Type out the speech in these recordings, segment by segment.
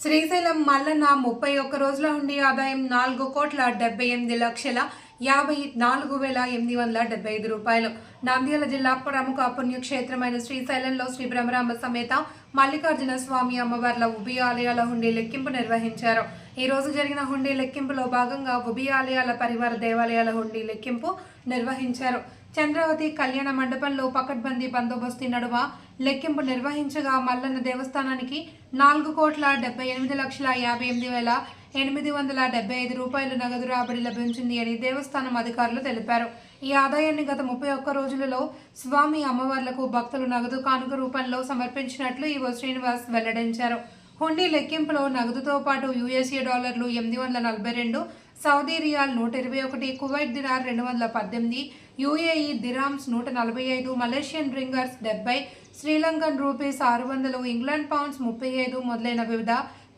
శ్రీశైలం మల్లన్న ముప్పై ఒక్క రోజుల ఉండి ఆదాయం నాలుగు కోట్ల డెబ్బై ఎనిమిది లక్షల యాభై నాలుగు వేల ఎనిమిది వందల డెబ్బై ఐదు రూపాయలు. నంద్యాల జిల్లా ప్రముఖ పుణ్యక్షేత్రమైన శ్రీశైలంలో శ్రీ బ్రహ్మరామ సమేత మల్లికార్జున స్వామి అమ్మవార్ల ఉభి ఆలయాల హుండీ లెక్కింపు నిర్వహించారు. ఈ రోజు జరిగిన హుండీ లెక్కింపులో భాగంగా ఉభి ఆలయాల పరివార దేవాలయాల హుండీ లెక్కింపు నిర్వహించారు. చంద్రావతి కళ్యాణ మండపంలో పకడ్బందీ బందోబస్తు నడుమ లెక్కింపు నిర్వహించగా మల్లన్న దేవస్థానానికి నాలుగు కోట్ల డెబ్బై ఎనిమిది లక్షల యాభై ఎనిమిది వేల ఎనిమిది వందల డెబ్బై ఐదు రూపాయలు నగదు రాబడి లభించింది అని దేవస్థానం అధికారులు తెలిపారు. ఈ ఆదాయాన్ని గత ముప్పై ఒక్క రోజులలో స్వామి అమ్మవార్లకు భక్తులు నగదు కానుక రూపంలో సమర్పించినట్లు ఈవో శ్రీనివాస్ వెల్లడించారు. హుండీ లెక్కింపులో నగదుతో పాటు యూఎస్ఏ డాలర్లు ఎనిమిది వందల నలభై రెండు సౌదీ రియాల్ నూట ఇరవై ఒకటి కువైట్ దినార్ రెండు వందల పద్దెనిమిది యూఏఈ దిరామ్స్ నూట నలభై ఐదు మలేషియన్ రింగర్స్ డెబ్బై శ్రీలంకన్ రూపీస్ ఆరు వందలు ఇంగ్లాండ్ పౌండ్స్ ముప్పై ఐదు మొదలైన వివిధ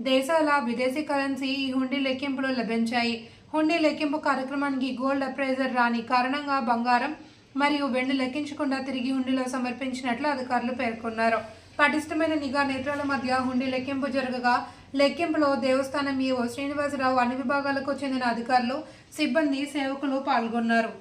దేశాల విదేశీ కరెన్సీ ఈ హుండీ లెక్కింపులో లభించాయి. హుండీ లెక్కింపు కార్యక్రమానికి గోల్డ్ అప్రైజర్ రాని కారణంగా బంగారం మరియు వెండి లెక్కించకుండా తిరిగి హుండీలో సమర్పించినట్లు అధికారులు పేర్కొన్నారు. పటిష్టమైన నిఘా నేత్రాల మధ్య హుండీ లెక్కింపు జరగగా లెక్కింపులో దేవస్థానం ఈవో శ్రీనివాసరావు అన్ని విభాగాలకు చెందిన అధికారులు సిబ్బంది సేవకులు పాల్గొన్నారు.